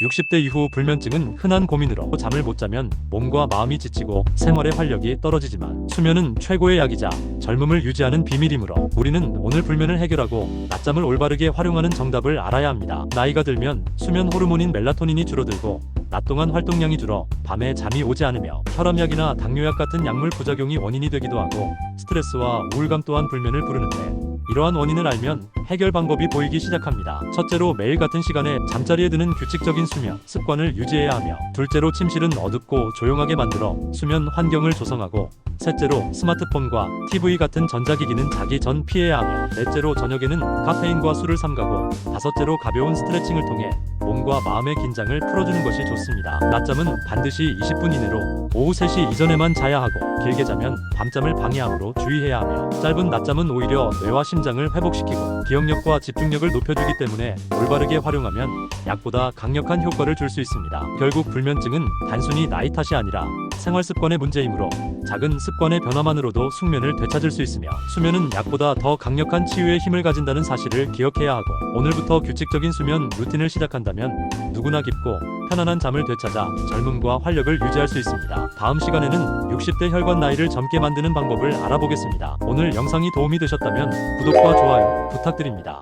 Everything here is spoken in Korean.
60대 이후 불면증은 흔한 고민으로 잠을 못 자면 몸과 마음이 지치고 생활의 활력이 떨어지지만 수면은 최고의 약이자 젊음을 유지하는 비밀이므로 우리는 오늘 불면을 해결하고 낮잠을 올바르게 활용하는 정답을 알아야 합니다. 나이가 들면 수면 호르몬인 멜라토닌이 줄어들고 낮 동안 활동량이 줄어 밤에 잠이 오지 않으며 혈압약이나 당뇨약 같은 약물 부작용이 원인이 되기도 하고 스트레스와 우울감 또한 불면을 부르는데 이러한 원인을 알면 해결 방법이 보이기 시작합니다. 첫째로 매일 같은 시간에 잠자리에 드는 규칙적인 수면 습관을 유지해야 하며 둘째로 침실은 어둡고 조용하게 만들어 수면 환경을 조성하고 셋째로 스마트폰과 TV 같은 전자기기는 자기 전 피해야 하며 넷째로 저녁에는 카페인과 술을 삼가고 다섯째로 가벼운 스트레칭을 통해 몸과 마음의 긴장을 풀어주는 것이 좋습니다. 낮잠은 반드시 20분 이내로 오후 3시 이전에만 자야 하고 길게 자면 밤잠을 방해하므로 주의해야 하며 짧은 낮잠은 오히려 뇌와 심장을 회복시키고 기억력과 집중력을 높여주기 때문에 올바르게 활용하면 약보다 강력한 효과를 줄 수 있습니다. 결국 불면증은 단순히 나이 탓이 아니라 생활 습관의 문제이므로 작은 습관의 변화만으로도 숙면을 되찾을 수 있으며 수면은 약보다 더 강력한 치유의 힘을 가진다는 사실을 기억해야 하고 오늘부터 규칙적인 수면 루틴을 시작한다면 누구나 깊고 편안한 잠을 되찾아 젊음과 활력을 유지할 수 있습니다. 다음 시간에는 60대 혈관 나이를 젊게 만드는 방법을 알아보겠습니다. 오늘 영상이 도움이 되셨다면 구독과 좋아요 부탁드립니다.